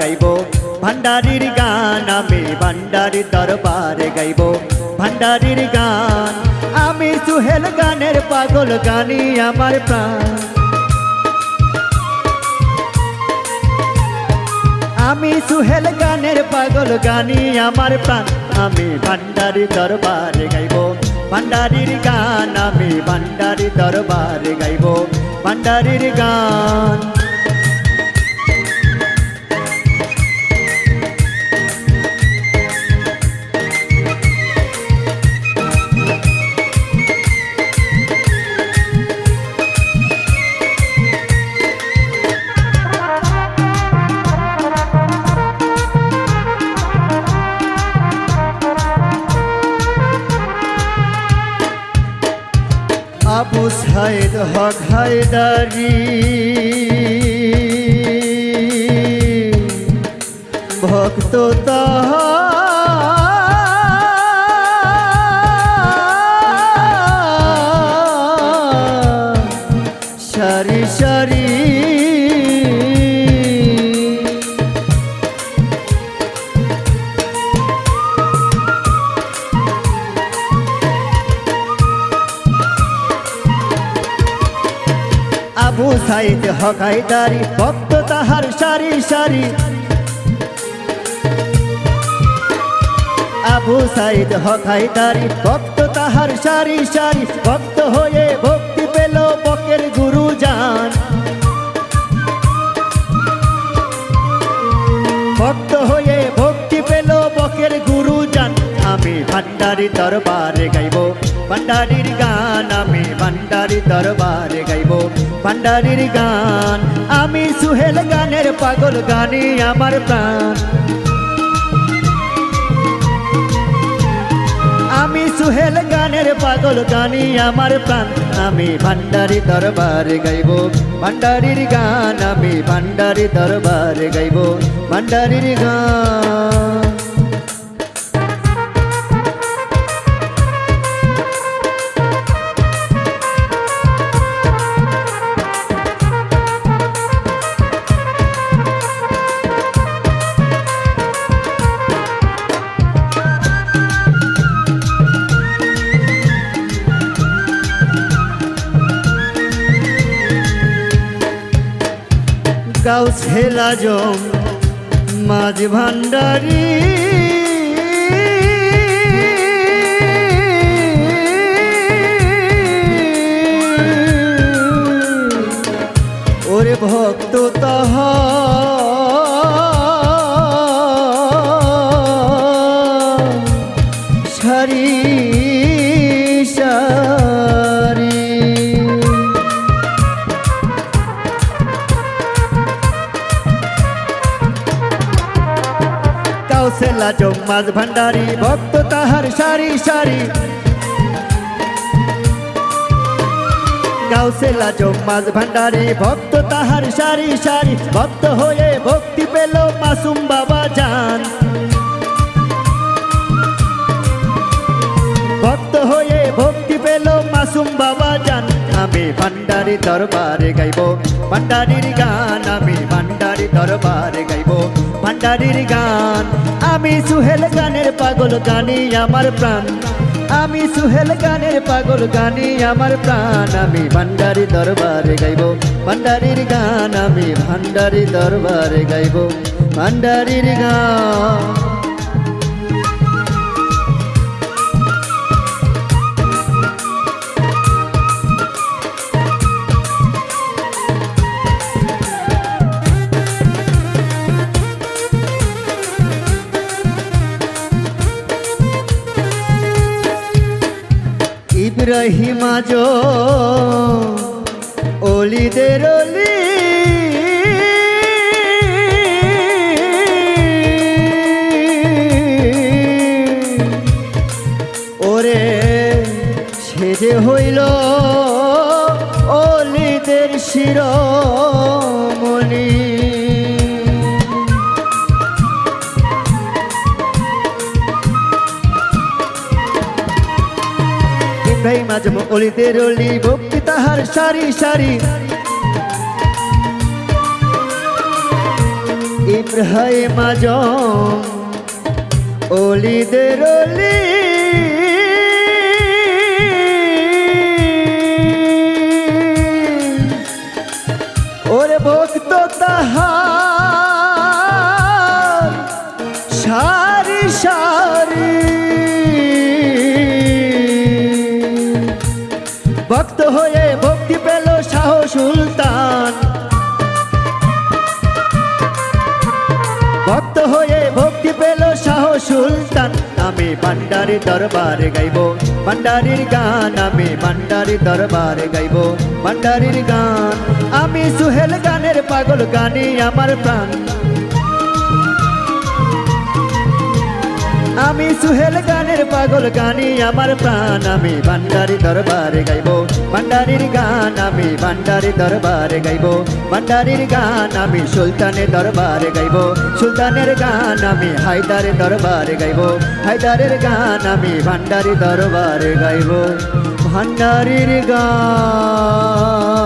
গাইব। ভান্ডারির গান আমি ভান্ডারি দরবারে গাইব। ভান্ডারির গান, আমি সুহেল গানের পাগল গানি আমার প্রাণ। আমি সুহেল গানের পাগল গানি আমার প্রাণ। আমি ভান্ডারি দরবারে গাইব। ভান্ডারির গান আমি ভান্ডারি দরবারে গাইব। ভান্ডারির গান আবু দহ ঘাই দারি ভক্ত তাহার সারি সারি আবু সাইদ হকাইদারি ভক্ত তাহার সারি সারি। আবু সাইদ হকাইদারি ভক্ত তাহার সারি সারি। ভক্ত হয়ে ভক্তি পেল বকের গুরু জান ভক্ত হয়ে ভক্তি পেল বকের গুরু জান আমি ভান্ডারি দরবারে গাইব। ভান্ডারির গান আমি ভান্ডারি দরবারে গাইব ভান্ডারির গান আমি সুহেল গানের পাগল গানি আমার প্রাণ আমি সুহেল গানের পাগল গানি আমার প্রাণ আমি ভান্ডারি দরবারে গাইব ভান্ডারির গান আমি ভান্ডারি দরবারে গাইব ভান্ডারির গান গাউস হেলা জম মাঝ ভান্ডারি। ওরে ভক্ত তাহা সারি কাউসেলা জম্মাজ ভান্ডারি, ভক্ত তাহার সারি সারি। কাউসেলা জম্মাজ ভান্ডারি, ভক্ত তাহার সারি সারি। ভক্ত হয়ে ভক্তি পেল মাসুম বাবা জান। ভক্ত হয়ে ভক্তি পেল মাসুম বাবা জান। আমি ভান্ডারি দরবারে গাইব, ভান্ডারির গান আমি ভান্ডারি দরবারে গাইব। ভান্ডারির গান। আমি সুহেল গানের পাগল গানি আমার প্রাণ। আমি সুহেল গানের পাগল গানি আমার প্রাণ। আমি ভান্ডারি দরবারে গাইব, ভান্ডারির গান। আমি ভান্ডারি দরবারে গাইব, ভান্ডারির গান। ইব্রাহিম আজ অলিদের অলি। ওরে সে যে হইল অলিদের শিরমণি। ইব্রাহিম আজম অলিদের অলি, ভক্তি তাহার সারি সারি। ইব্রাহিম আজম, অলিদের অলি। ওরে ভক্ত তাহার ভক্ত হয়ে ভক্তি পেল শাহ সুলতান। ভক্ত হয়ে ভক্তি পেল শাহ সুলতান। আমি ভান্ডারি দরবারে গাইব, ভান্ডারির গান। আমি ভান্ডারি দরবারে গাইব, ভান্ডারির গান। আমি সুহেল গানের পাগল গানি আমার প্রাণ। আমি সুহেল গানের পাগল গানি, আমার প্রাণ আমি ভান্ডারি দরবারে গাইব। ভান্ডারির গান আমি ভান্ডারি দরবারে গাইব। ভান্ডারির গান আমি সুলতানের দরবারে গাইব। সুলতানের গান আমি হায়দারের দরবারে গাইব। হায়দারের গান আমি ভান্ডারি দরবারে গাইব। ভান্ডারির গান